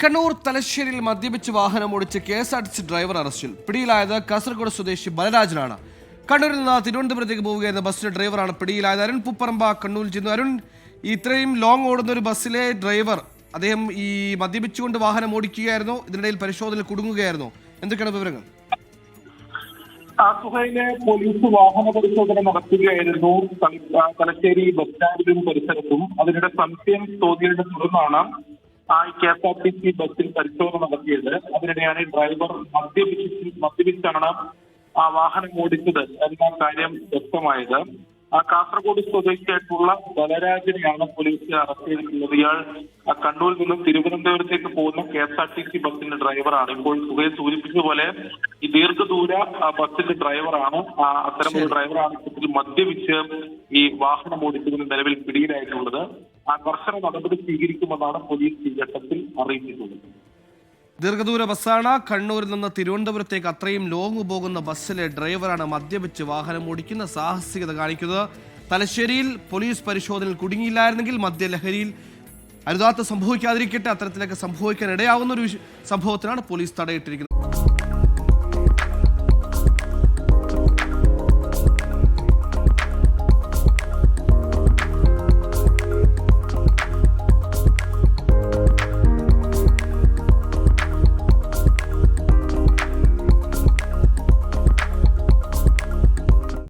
കണ്ണൂർ തലശ്ശേരിയിൽ മദ്യപിച്ച് വാഹനം ഓടിച്ച് K S R T C driver അറസ്റ്റിൽ. പിടിയിലായത് കാസർഗോഡ് സ്വദേശി ബലരാജനാണ്. കണ്ണൂരിൽ നിന്ന് തിരുവനന്തപുരത്തേക്ക് പോവുകയായിരുന്ന ബസ്സിന്റെ ഡ്രൈവറാണ് പിടിയിലായത്. അരുൺ പുപ്പറമ്പ കണ്ണൂരിൽ ചെന്നു. അരുൺ ഇത്രയും ലോങ് ഓടുന്ന ഒരു ബസ്സിലെ ഡ്രൈവർ അദ്ദേഹം ഈ മദ്യപിച്ചുകൊണ്ട് വാഹനം ഓടിക്കുകയായിരുന്നു. ഇതിനിടയിൽ പരിശോധനയിൽ കുടുങ്ങുകയായിരുന്നു. എന്തൊക്കെയാണ് വിവരങ്ങൾ? ആസുഹയിലെ പോലീസ് വാഹന പരിശോധന നടത്തുകയായിരുന്നു. തലശ്ശേരി ബസ് സ്റ്റാൻഡിലും പരിസരത്തും. അതിനിടെ സംശയം തോന്നിയതിനെ തുടർന്നാണ് ആ K S R T C ബസ്സിൽ പരിശോധന നടത്തിയത്. അതിനിടെയാണ് ഈ ഡ്രൈവർ മദ്യപിച്ച് മദ്യപിച്ചാണ് ആ വാഹനം ഓടിച്ചത് എന്ന കാര്യം വ്യക്തമായത്. ആ കാസർഗോഡ് സ്വദേശിയായിട്ടുള്ള ബലരാജനെയാണ് പോലീസ് അറസ്റ്റ് ചെയ്തിട്ടുള്ളത്. ഇയാൾ കണ്ണൂരിൽ നിന്നും തിരുവനന്തപുരത്തേക്ക് പോകുന്ന K S R T C ബസിന്റെ ഡ്രൈവറാണ് ഇപ്പോൾ സുഖയെ സൂചിപ്പിച്ചതുപോലെ ഈ ദീർഘദൂര ആ, ബസിന്റെ ഡ്രൈവറാണ് ആ, അത്തരമൊരു ഡ്രൈവറാണ് മദ്യപിച്ച് ഈ വാഹനം ഓടിച്ചതിന് നിലവിൽ പിടിയിലായിട്ടുള്ളത്. കർശന നടപടി സ്വീകരിക്കുമെന്നാണ് പോലീസ് ഘട്ടത്തിൽ അറിയിച്ചിട്ടുള്ളത്. ദീർഘദൂര ബസ്സാണ്. കണ്ണൂരിൽ നിന്ന് തിരുവനന്തപുരത്തേക്ക് അത്രയും ലോങ് പോകുന്ന ബസ്സിലെ ഡ്രൈവറാണ് മദ്യപിച്ച് വാഹനം ഓടിക്കുന്ന സാഹസികത കാണിക്കുന്നത്. തലശ്ശേരിയിൽ പോലീസ് പരിശോധനയിൽ കുടുങ്ങിയില്ലായിരുന്നെങ്കിൽ മദ്യലഹരിയിൽ അരുതാത്ത സംഭവിക്കാതിരിക്കട്ടെ അത്തരത്തിലൊക്കെ സംഭവിക്കാൻ ഇടയാവുന്ന ഒരു സംഭവത്തിനാണ് പോലീസ് തടയിട്ടിരിക്കുന്നത്.